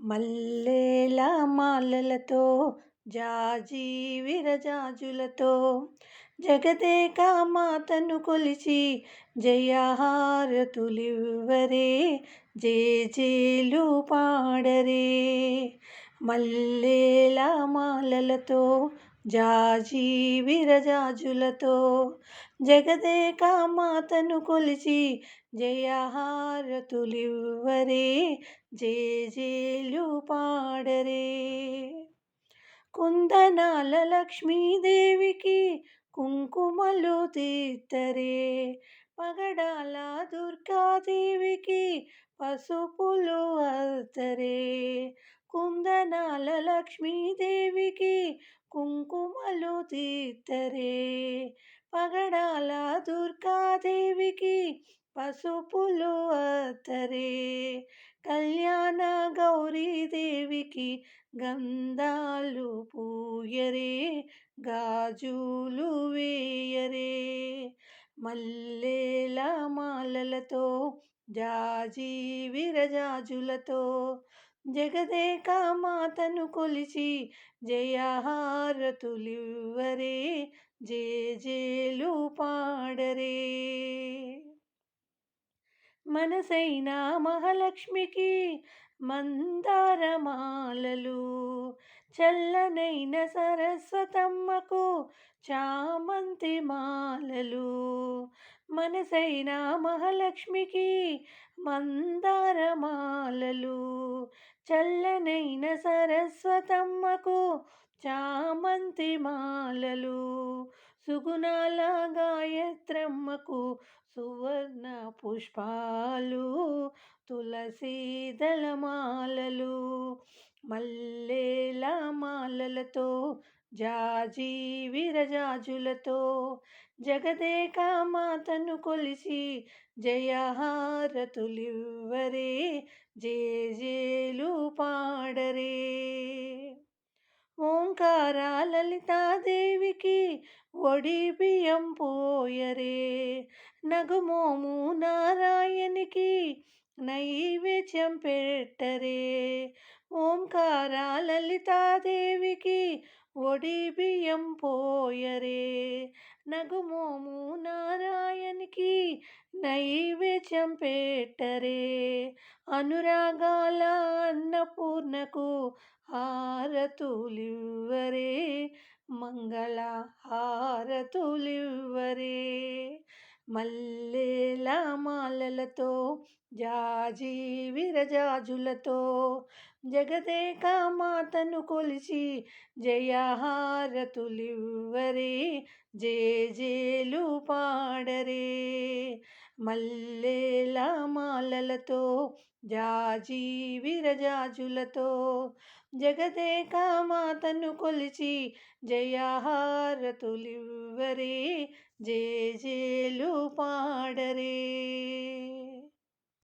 మల్లెల మాలలతో జాజి విరజాజులతో. జగదేక మాతను కొలిచి జయహారతులివ్వరే జేజేలు పాడరే. మల్లెల మాలలతో జాజీ విరజాజులతో జగదేక మాతను కొలిచి జయహారతులివ్వరే జేజేలు పాడరే. కుందనాల లక్ష్మీదేవికి కుంకుమలు తీర్తరే పగడాల దుర్గాదేవికి పసుపులు అల్తరే. కుందనాల లక్ష్మీదేవికి కుంకుమలు తీర్తరే పగడాల దుర్గాదేవికి పసుపులు అర్తరే కళ్యాణ గౌరీదేవికి గంధాలు పూయరే గాజులు వేయరే. మల్లెల మాలలతో జాజీ విరజాజులతో జగదేక మాతను కొలిచి జయహారతులివ్వరే జేజేలు పాడరే మనసైన మహాలక్ష్మికి మందారమాలలు చల్లనైన సరస్వతమ్మకు చామంతి మాలలు. మనసైన మహాలక్ష్మికి మందారమాలలు చల్లనైన సరస్వతమ్మకు చామంతి మాలలు. సుగుణాల గాయత్రమ్మకు సువర్ణ పుష్పాలు తులసి దళమాలలు మల్లెల మాలలతో జాజి విరజాజులతో జగదేక మాతను కొలిసి జయహారతులివ్వరే జేజేలు పాడరే. అలంకార లలితాదేవికి ఒడి బియ్యం పోయరే. నగమోము నారాయణికి నైవేద్యం పెట్టరే. ఓంకార లలితాదేవికి ఒడి బియ్యం పోయరే. నగుమోము నారాయణకి నైవేద్యం పెట్టరే. అనురాగాల అన్నపూర్ణకు హారతులివ్వరే. మంగళ హారతులివ్వరే మల్లెల మాలలతో జాజి విరజాజులతో జగదేక మాతను కొలిచి జయహారతులివ్వరే జేజేలు పాడరే. మల్లెల మాలలతో జాజీ విరజాజులతో జగదేక మాతను కొలిచి జయహారతులివ్వరే జేజేలు పాడరే.